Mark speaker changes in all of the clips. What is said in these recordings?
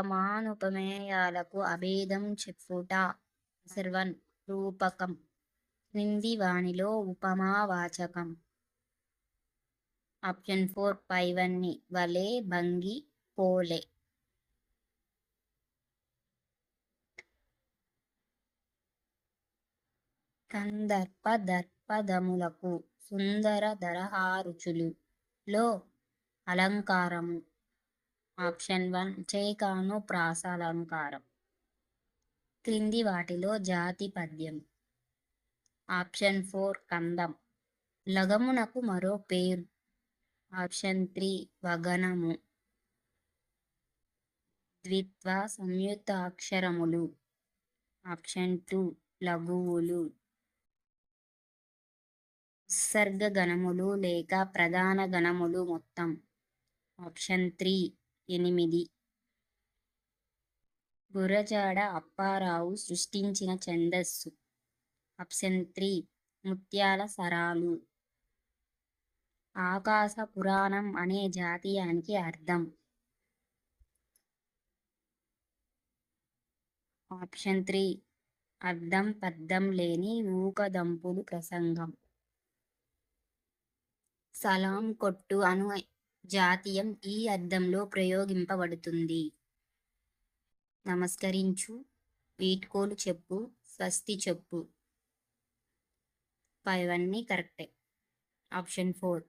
Speaker 1: ఉపమానుపమేయాలకు అభేదం చెప్పుట సర్వన్ రూపకం. క్రింది వానిలో ఉపమావాచకం. ఆప్షన్ ఫోర్ పైవన్ని వలే భంగి పోలే. కందర్ప దర్పదములకు సుందర దరహారుచులు లో అలంకారము. ఆప్షన్ వన్ చేకాను ప్రాసాలంకారం క్రింది వాటిలో జాతి పద్యం. Option four కందం. లగమునకు మరో పేరు. ఆప్షన్ త్రీ వగనము. ద్విత్వ సంయుక్త అక్షరములు ఆప్షన్ టూ లఘువులు. ఉత్సర్గ గణములు లేక ప్రధాన గణములు మొత్తం. ఆప్షన్ త్రీ ఎనిమిది. గురజాడ అప్పారావు సృష్టించిన ఛందస్సు. ఆప్షన్ త్రీ ముత్యాల సరాలు. ఆకాశ పురాణం అనే జాతీయానికి అర్థం. ఆప్షన్ త్రీ అర్థం పద్దం లేని ఊకదంపులు ప్రసంగం. సలాం కొట్టు అను జాతీయం ఈ అర్థంలో ప్రయోగింపబడుతుంది. నమస్కరించు. వీట్కోలు చెప్పు. స్వస్తి చెప్పు. ఇవన్నీ కరెక్టే. Option four.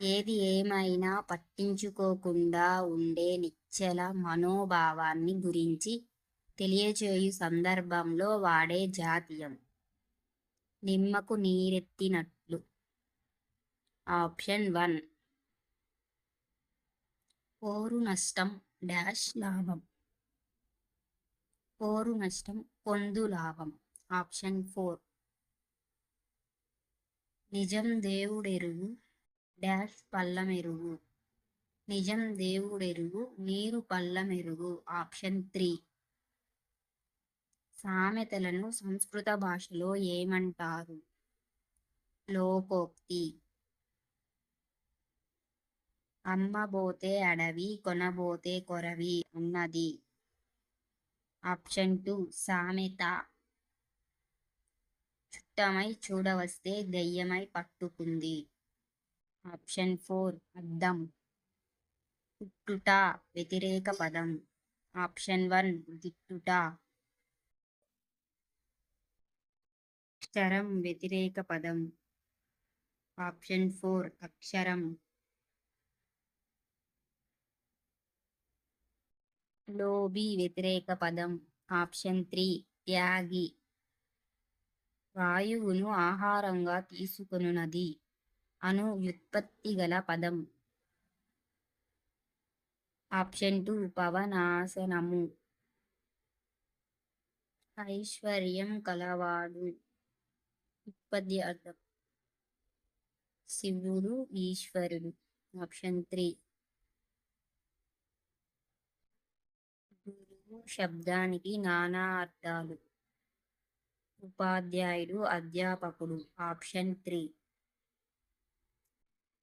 Speaker 1: ఏది ఏమైనా పట్టించుకోకుండా ఉండే నిశ్చల మనోభావాన్ని గురించి తెలియచేయు సందర్భంలో వాడే జాతీయం. నిమ్మకు నీరెత్తినట్టు ఆప్షన్ వన్. పోరు నష్టం డాష్ లాభం. పోరు నష్టం పొందు లాభం. Option four. నిజం దేవుడెరుగు డాష్ పల్లమెరుగు. నిజం దేవుడెరుగు నీరు పల్లమెరుగు. Option three. సామెతలను సంస్కృత భాషలో ఏమంటారు? లోకోక్తి. అమ్మబోతే అడవి కొనబోతే కొరవి ఉన్నది. ఆప్షన్ టూ సామెత. చుట్టమై చూడవస్తే దెయ్యమై పట్టుకుంది. ఆప్షన్ ఫోర్ అద్దం. పుట్టుట వ్యతిరేక పదం. ఆప్షన్ వన్ దిట్టుట. అక్షరం వ్యతిరేక పదం. ఆప్షన్ ఫోర్ అక్షరం. లోబి వ్యతిరేక పదం. ఆప్షన్ త్రీ త్యాగి. వాయువును ఆహారంగా తీసుకొనున్నది. అను వ్యుత్పత్తి గల పదం. ఆప్షన్ టూ పవనాశనము ఐశ్వర్యం కలవాడు. ఉత్పత్తి అర్థం. శివుడు ఈశ్వరుడు. ఆప్షన్ త్రీ శబ్దానికి నానా అర్థాలు. ఉపాధ్యాయుడు అధ్యాపకుడు ఆప్షన్ త్రీ.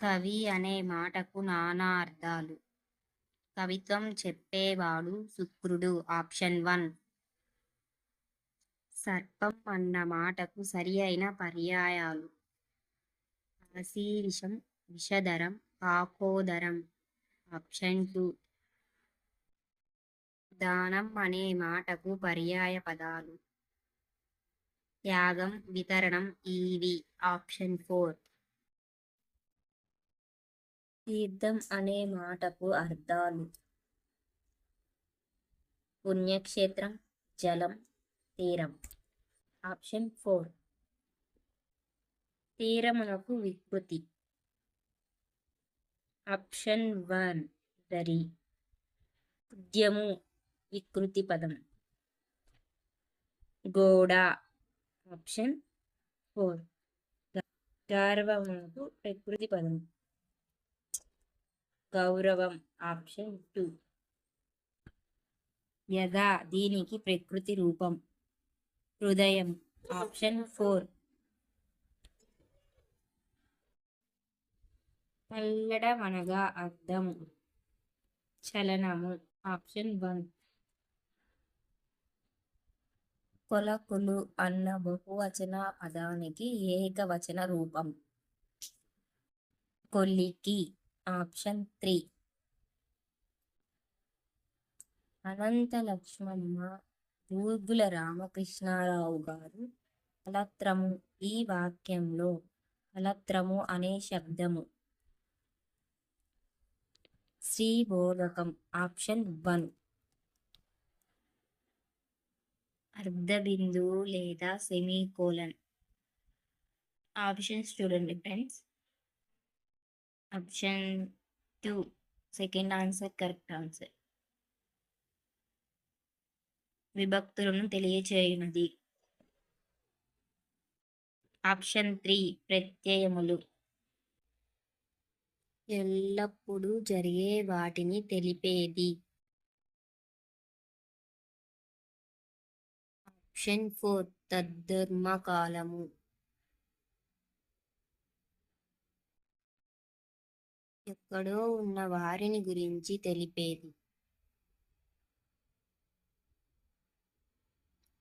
Speaker 1: కవి అనే మాటకు నానా అర్థాలు. కవిత్వం చెప్పేవాడు శుక్రుడు ఆప్షన్ వన్. సర్పం అన్న మాటకు సరి అయిన పర్యాయాలు. ఆశీవిషం విషధరం కాకోదరం ఆప్షన్ టూ. దానం అనే మాటకు పర్యాయ పదాలు. త్యాగం వితరణం ఈవి ఆప్షన్ ఫోర్. తీర్థం అనే మాటకు అర్థాలు. పుణ్యక్షేత్రం జలం తీరం. Option four. తీరమునకు వికృతి. Option one. దరి. ఉద్యము వికృతి పదం. గోడ. Option four. గర్వమునకు ప్రకృతి పదం. గౌరవం. Option two. యథా దీనికి ప్రకృతి రూపం. హృదయం. Option four. పల్లెడమనగా అర్థం.
Speaker 2: చలనము. Option one. కొలకులు అన్న బహువచన పదానికి ఏకవచన రూపం. కొలికి ఆప్షన్ త్రీ. అనంత లక్ష్మమ్మ దూర్గుల రామకృష్ణారావు గారు కలత్రము ఈ వాక్యంలో కలత్రము అనే శబ్దము. శ్రీబోధకం ఆప్షన్ వన్. అర్ధబిందువు లేదా సెమీకోలన్. ఆప్షన్స్ చూడండి friends option two second answer correct answer విభక్తులను తెలియచేయునది. ఆప్షన్ త్రీ ప్రత్యయములు. ఎల్లప్పుడూ జరిగే వాటిని తెలిపేది. ఆప్షన్ ఫోర్ తద్ధర్మ కాలము ఎక్కడో ఉన్న వారిని గురించి తెలిపేది.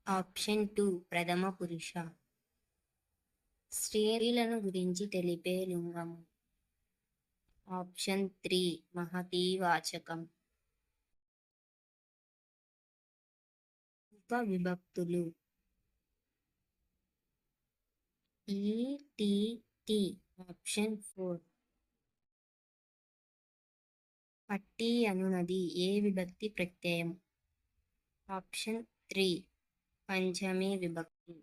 Speaker 2: ఆప్షన్ టూ ప్రథమ పురుష. స్త్రీలను గురించి తెలిపే లింగము. ఆప్షన్ త్రీ మహతీవాచకం విభక్తులు ఈటిటి ఆప్షన్ ఫోర్ పట్టి అనునది ఏ విభక్తి ప్రత్యయం ఆప్షన్ త్రీ పంచమి విభక్తి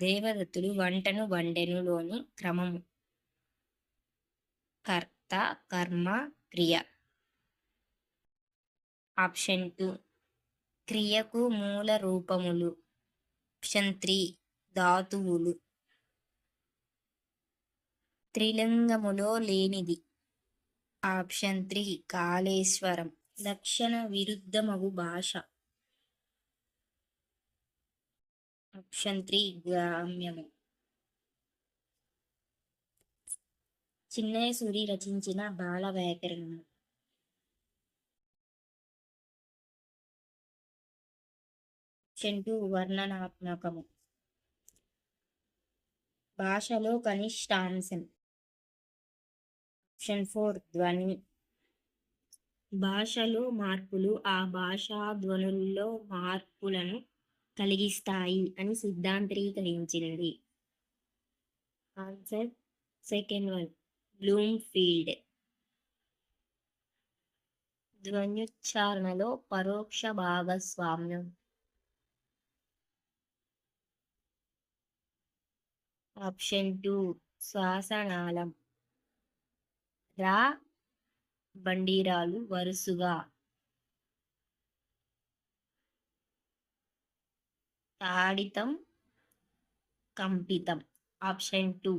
Speaker 2: దేవదత్తుడు వంటను వండెనులోని క్రమము కర్త కర్మ క్రియ ఆప్షన్ టూ క్రియకు మూల రూపములు. ఆప్షన్ త్రీ ధాతువులు. త్రిలింగములో లేనిది. Option three Kaleshwaram. లక్షణ విరుద్ధమగు భాష. Option three గ్రామ్యము. చిన్నేసూరి రచించిన బాల వ్యాకరణం చెంటు వర్ణనాత్మకము. భాషలో కనిష్టాంశం. ఆప్షన్ ఫోర్ ధ్వని. భాషలో మార్పులు ఆ భాషా ధ్వనుల్లో మార్పులను కలిగిస్తాయి అని సిద్ధాంతరీకరించింది answer second one Bloomfield ధ్వన్యుచ్చారణలో పరోక్ష భాగస్వామ్యం. ఆప్షన్ టూ శ్వాసనాళం. రా బండిరాలు వరుసగా. తాడితం కంపితం. Option two.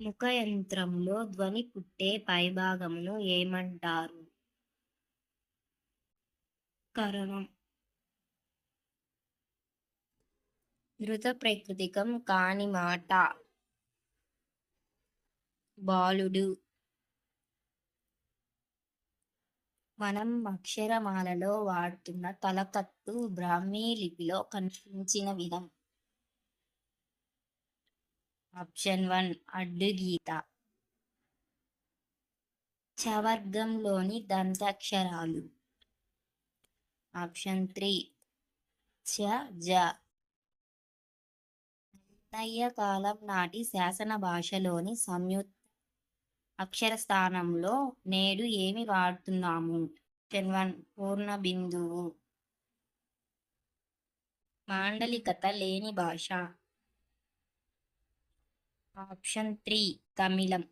Speaker 2: ముఖ యంత్రంలో ధ్వని పుట్టే పైభాగమును ఏమంటారు? కరణం. ధృత ప్రకృతికం కాని మాట. బాలుడు. మనం అక్షరమాలలో వాడుతున్న తలకట్టు బ్రాహ్మీ లిపిలో కనిపించిన విధం. ఆప్షన్ వన్ అడ్డు గీత. చవర్గంలోని దంతాక్షరాలు. ఆప్షన్ త్రీ చ జ. నయ్య కాలం నాటి శాసన భాషలోని సంయుక్త అక్షర స్థానంలో నేడు ఏమి వాడుతున్నాము? వన్ పూర్ణ బిందువు మాండలికత లేని భాష. ఆప్షన్ త్రీ తమిళం.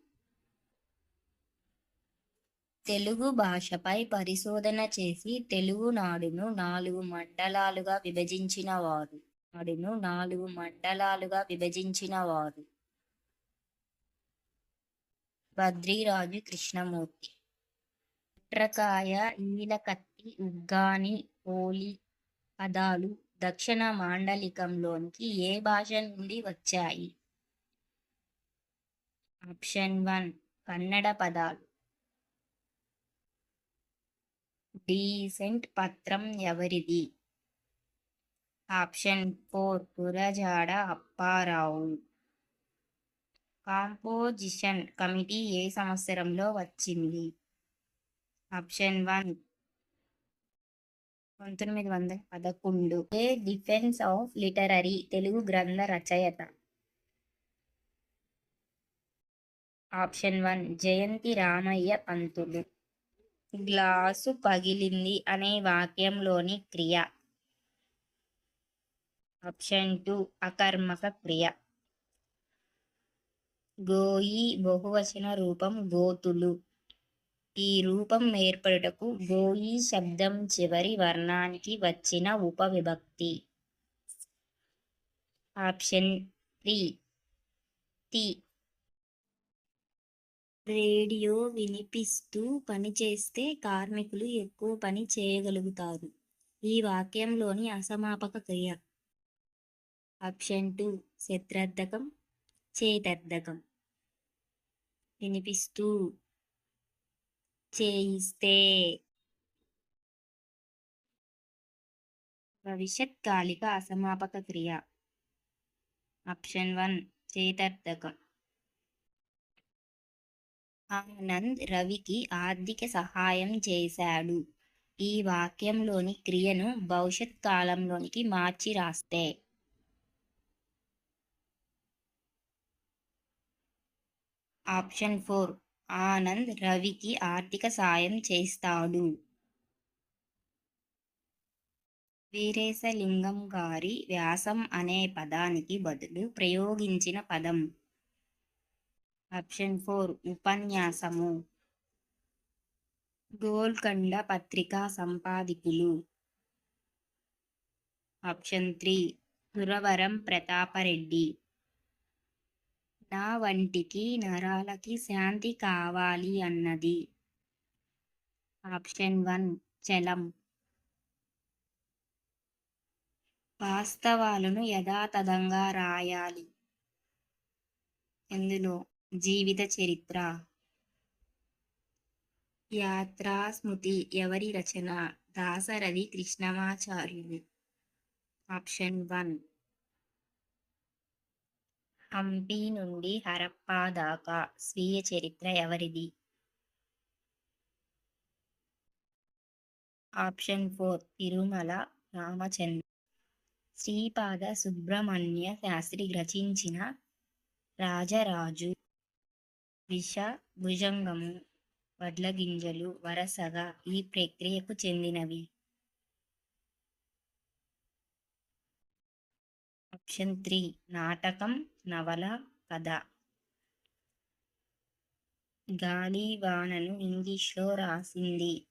Speaker 2: తెలుగు భాషపై పరిశోధన చేసి తెలుగునాడును నాలుగు మండలాలుగా విభజించిన వారు నాడును నాలుగు మండలాలుగా విభజించిన వారు. బద్రీరాజు కృష్ణమూర్తి. కుట్రకాయ నీలకత్తి ఉగ్గాని పోలి పదాలు దక్షిణ మాండలికంలోనికి ఏ భాష నుండి వచ్చాయి? ఆప్షన్ వన్ కన్నడ పదాలు. డీసెంట్ పత్రం ఎవరిది? Option four Gurajada Apparao. Composition committee ఏ సంవత్సరంలో వచ్చింది? ఆప్షన్ వన్ పంతొమ్మిది వందల పదకొండు. A defence of literary Telugu గ్రంథ రచయిత? Option one Jayanti Ramayya Pantulu. Glass పగిలింది అనే వాక్యంలోని క్రియ. ఆప్షన్ టూ అకర్మక క్రియ. గోయి బహువచన రూపం గోతులు. ఈ రూపం ఏర్పడుటకు గోయి శబ్దం చివరి వర్ణానికి వచ్చిన ఉపవిభక్తి. ఆప్షన్ త్రీ తి. రేడియో వినిపిస్తూ పనిచేస్తే కార్మికులు ఎక్కువ పని చేయగలుగుతారు. ఈ వాక్యంలోని అసమాపక క్రియ. ఆప్షన్ టూ శత్రార్థకం చేతర్థకం. వినిపిస్తూ. చేయిస్తే. భవిష్యత్ కాలిక అసమాపక క్రియ. Option one చేతర్థకం. ఆనంద్ రవికి ఆర్థిక సహాయం చేశాడు. ఈ వాక్యంలోని క్రియను భవిష్యత్ కాలంలోనికి మార్చి రాస్తే. Option four. ఆనంద్ రవికి ఆర్థిక సాయం చేస్తాడు. వీరేశలింగం గారి వ్యాసం అనే పదానికి బదులు ప్రయోగించిన పదం. Option four. ఉపన్యాసము. గోల్కొండ పత్రికా సంపాదికులు. Option three. సురవరం ప్రతాపరెడ్డి. నా వంటికి నరాలకి శాంతి కావాలి అన్నది. Option one Chalam. వాస్తవాలను యథాతథంగా రాయాలి. ఇందులో జీవిత చరిత్ర. యాత్రా స్మృతి ఎవరి రచన? Dasarathi Krishnamacharyulu option one. Hampi నుండి హరప్పా దాకా స్వీయ చరిత్ర ఎవరిది? Option four Tirumala Ramachandra. Sripada Subrahmanya Sastri రచించిన రాజరాజు విష భుజంగము వడ్ల గింజలు వరసగా ఈ ప్రక్రియకు చెందినవి. ఆప్షన్ త్రీ నాటకం నవల కథ. గాలివానను ఇంగ్లీష్లో రాసింది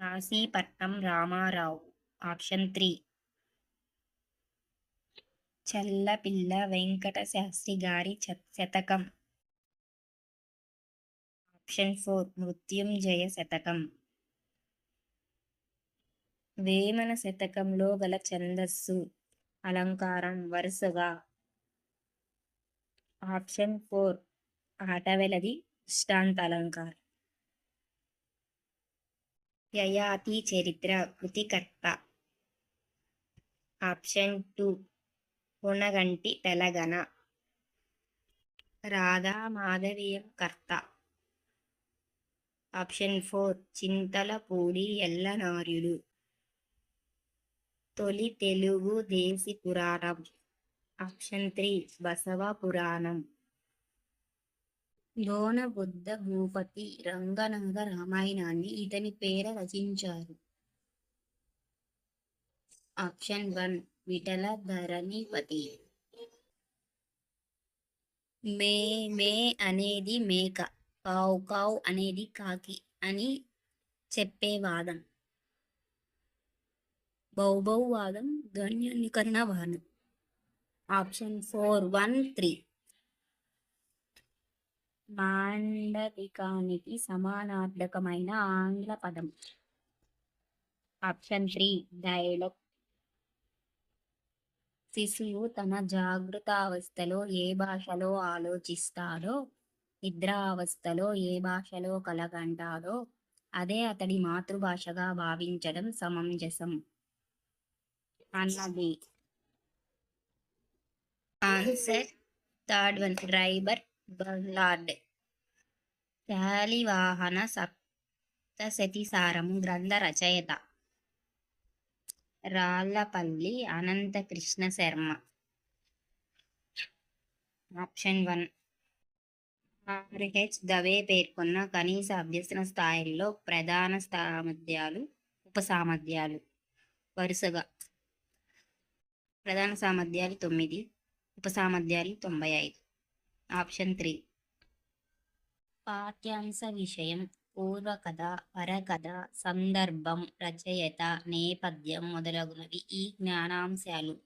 Speaker 2: కాశీపట్నం రామారావు. Option three. చల్లపిల్ల వెంకట శాస్త్రి గారి చ- శతకం. Option four. మృత్యుంజయ శతకం. వేమన శతకంలో గల ఛందస్సు. అలంకారం వరుసగా. ఆప్షన్ ఫోర్ ఆటవెలది దృష్టాంత అలంకారం. యయాతి చరిత్ర కృతికర్త. Option two Ponnaganti Telaganna. Radha Madhaviyam కర్త. Option four Chintalapudi Ellanaryudu. తొలి తెలుగు దేశీ పురాణం. ఆప్షన్ త్రీ బసవ పురాణం. లోన బుద్ధ భూపతి రంగనంగ రామాయణాన్ని ఇతని పేర రచించారు. ఆప్షన్ వన్ విఠల ధరణిపతి మే మే అనేది మేక కావు కావు అనేది కాకి అని చెప్పే వాదం. బౌబౌ వాదం వాదం. ఆప్షన్ ఫోర్ వన్ త్రీ మాండలికానికి సమానార్థకమైన ఆంగ్ల పదం. ఆప్షన్ త్రీ డైలాగ్ శిశువు తన జాగృత అవస్థలో ఏ భాషలో ఆలోచిస్తాడో
Speaker 1: నిద్రావస్థలో ఏ భాషలో కలగంటాడో అదే అతడి మాతృభాషగా భావించడం సమంజసం. అన్నది. ఆన్సర్ థర్డ్ వన్ డ్రైవర్ బర్లార్డ్ శాలివాహన సప్తశతిసారము గ్రంథ రచయిత. Rallapalli Anantakrishna Sharma. Option one R H Dave పేర్కొన్న కనీస అభ్యసన స్థాయిల్లో ప్రధాన సామర్థ్యాలు ఉపసామర్థ్యాలు. వరుసగా. ప్రధాన సామర్థ్యాలు తొమ్మిది ఉపసామర్థ్యాలు తొంభై ఐదు. Option three. పాఠ్యాంశ విషయం పూర్వకథ పరకథ సందర్భం రచయిత నేపథ్యం మొదలగునవి. ఈ జ్ఞానాంశాలు.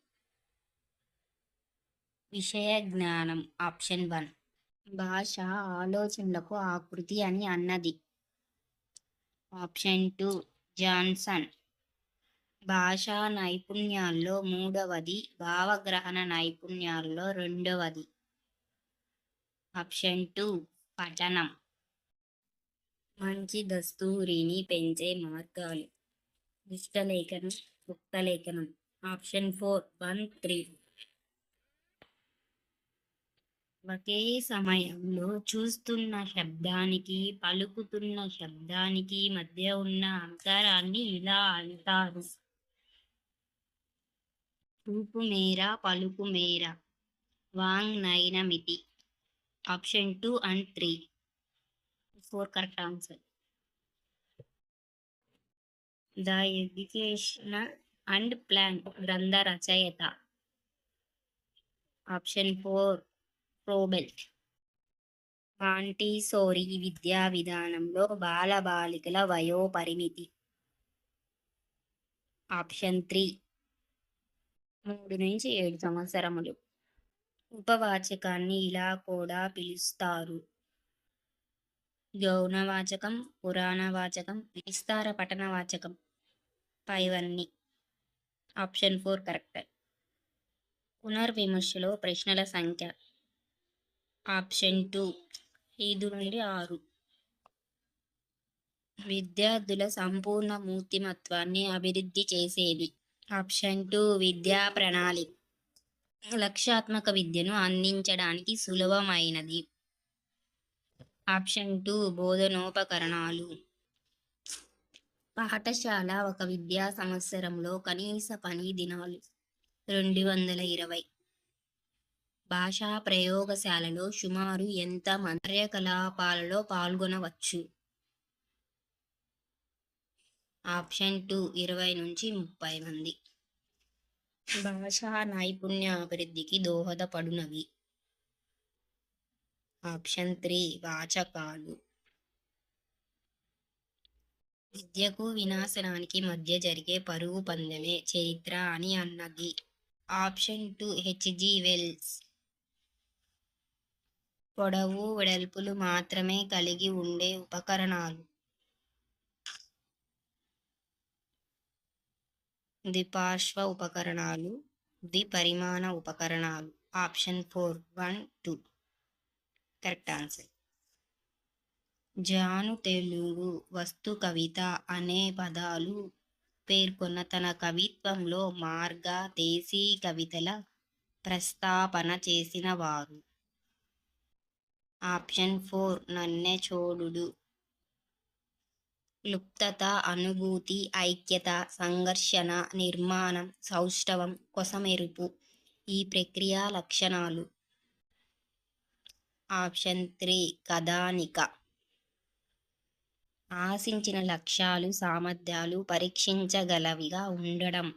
Speaker 1: విషయ జ్ఞానం ఆప్షన్ వన్. భాష ఆలోచనలకు ఆకృతి అని అన్నది. Option two Johnson. భాషా నైపుణ్యాల్లో మూడవది భావగ్రహణ నైపుణ్యాల్లో రెండవది. ఆప్షన్ టూ పఠనం. మంచి దస్తూరిని పెంచే మార్గాలు. దుష్టలేఖనం గుప్తలేఖనం ఆప్షన్ ఫోర్ వన్ త్రీ. ఒకే సమయంలో చూస్తున్న శబ్దానికి పలుకుతున్న శబ్దానికి మధ్య ఉన్న అంతరాన్ని ఇలా అంటారు. చూపు మేర పలుకు మేర వాంగ్ నయనమితి option two and three. Four correct answer. The educational and plan గ్రంథ రచయిత. ఆప్షన్ ఫోర్ ప్రోబెల్ మాంటిసోరీ విద్యా విధానంలో బాలబాలికల వయో పరిమితి ఆప్షన్ త్రీ మూడు నుంచి ఏడు సంవత్సరములు. ఉపవాచకాన్ని ఇలా కూడా పిలుస్తారు. గౌణవాచకం పురాణవాచకం విస్తార పఠనవాచకం. పైవన్నీ. Option four correct. పునర్విమర్శలో ప్రశ్నల సంఖ్య. ఆప్షన్ టూ ఐదు నుండి ఆరు. విద్యార్థుల సంపూర్ణ మూర్తిమత్వాన్ని అభివృద్ధి చేసేది. ఆప్షన్ టూ విద్యా ప్రణాళిక లక్ష్యాత్మక విద్యను అందించడానికి సులభమైనది. ఆప్షన్ టూ బోధనోపకరణాలు. పాఠశాల ఒక విద్యా సంవత్సరంలో కనీస పని దినాలు. రెండు వందల ఇరవై. భాషా ప్రయోగశాలలో సుమారు ఎంత కార్యకలాపాలలో పాల్గొనవచ్చు? ఆప్షన్ టూ ఇరవై నుంచి ముప్పై మంది. భాషా నైపుణ్య అభివృద్ధికి దోహదపడునవి. Option three వాచకాలు. విద్యకు వినాశనానికి మధ్య జరిగే పరుగు పందెమే చరిత్ర అని అన్నది. Option two H G Wells. పొడవు వెడల్పులు మాత్రమే కలిగి ఉండే ఉపకరణాలు. ద్విపార్శ్వ ఉపకరణాలు ద్విపరిమాణ ఉపకరణాలు. Option four one two correct answer Janu Telugu వస్తు కవిత అనే పదాలు పేర్కొన్న తన కవిత్వంలో మార్గ దేశీ కవితల ప్రస్తాపన చేసిన వారు. Option four Nanne Chodudu. లుప్తత అనుభూతి ఐక్యత సంఘర్షణ నిర్మాణం సౌష్ఠవం కొసమెరుపు ఈ ప్రక్రియ లక్షణాలు. ఆప్షన్ త్రీ కథానిక. ఆశించిన లక్ష్యాలు సామర్థ్యాలు పరీక్షించగలవిగా ఉండడం.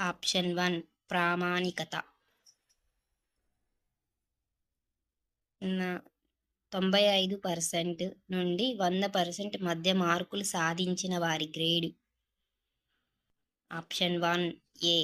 Speaker 1: ఆప్షన్ వన్ ప్రామాణికత. నా- తొంభై ఐదు పర్సెంట్ నుండి వంద పర్సెంట్ మధ్య మార్కులు సాధించిన వారి గ్రేడు. ఆప్షన్ వన్ ఏ.